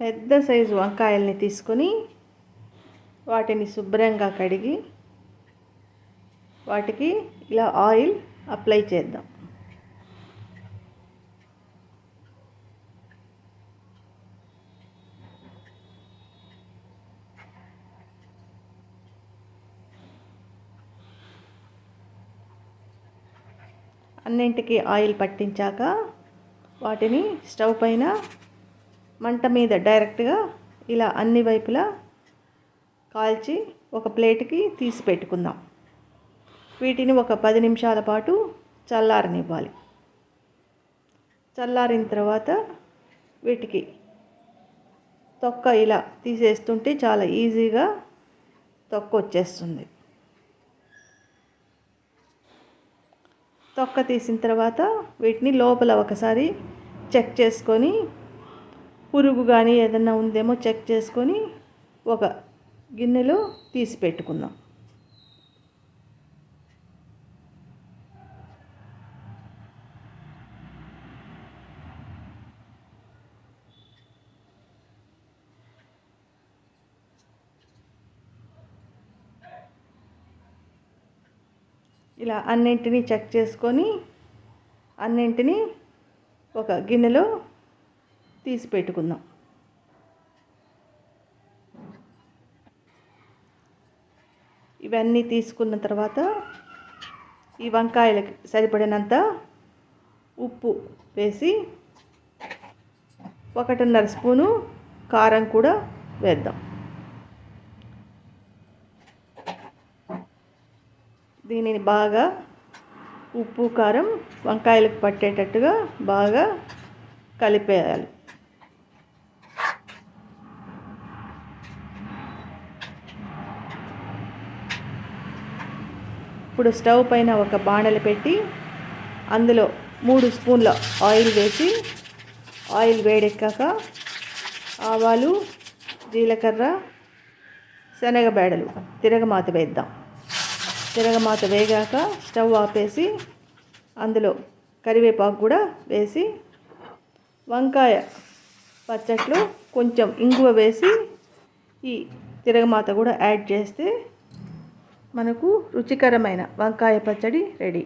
పెద్ద సైజు వంకాయల్ని తీసుకొని వాటిని శుభ్రంగా కడిగి వాటికి ఇలా ఆయిల్ అప్లై చేద్దాం. అన్నింటికి ఆయిల్ పట్టించాక వాటిని స్టవ్ పైన మంట మీద డైరెక్ట్గా ఇలా అన్ని వైపులా కాల్చి ఒక ప్లేట్కి తీసి పెట్టుకుందాం. వీటిని ఒక పది నిమిషాల పాటు చల్లారనివ్వాలి. చల్లారిన తర్వాత వీటికి తొక్క ఇలా తీసేస్తుంటే చాలా ఈజీగా తొక్క వచ్చేస్తుంది. తొక్క తీసిన తర్వాత వీటిని లోపల ఒకసారి చెక్ చేసుకొని పురుగు కానీ ఏదన్నా ఉందేమో చెక్ చేసుకొని ఒక గిన్నెలో తీసి పెట్టుకుందాం. ఇలా అన్నింటినీ చెక్ చేసుకొని అన్నింటినీ ఒక గిన్నెలో తీసి పెట్టుకుందాం. ఇవన్నీ తీసుకున్న తర్వాత ఈ వంకాయలకి సరిపడినంత ఉప్పు వేసి ఒకటిన్నర స్పూను కారం కూడా వేద్దాం. దీనిని బాగా ఉప్పు కారం వంకాయలకు పట్టేటట్టుగా బాగా కలిపేయాలి. ఇప్పుడు స్టవ్ పైన ఒక బాణలు పెట్టి అందులో మూడు స్పూన్ల ఆయిల్ వేసి ఆయిల్ వేడెక్కాక ఆవాలు జీలకర్ర శనగబేడలు తిరగమాత వేద్దాం. తిరగమాత వేగాక స్టవ్ ఆపేసి అందులో కరివేపాకు కూడా వేసి వంకాయ పచ్చట్లో కొంచెం ఇంగువ వేసి ఈ తిరగమాత కూడా యాడ్ చేస్తే మనకు రుచికరమైన వంకాయ పచ్చడి రెడీ.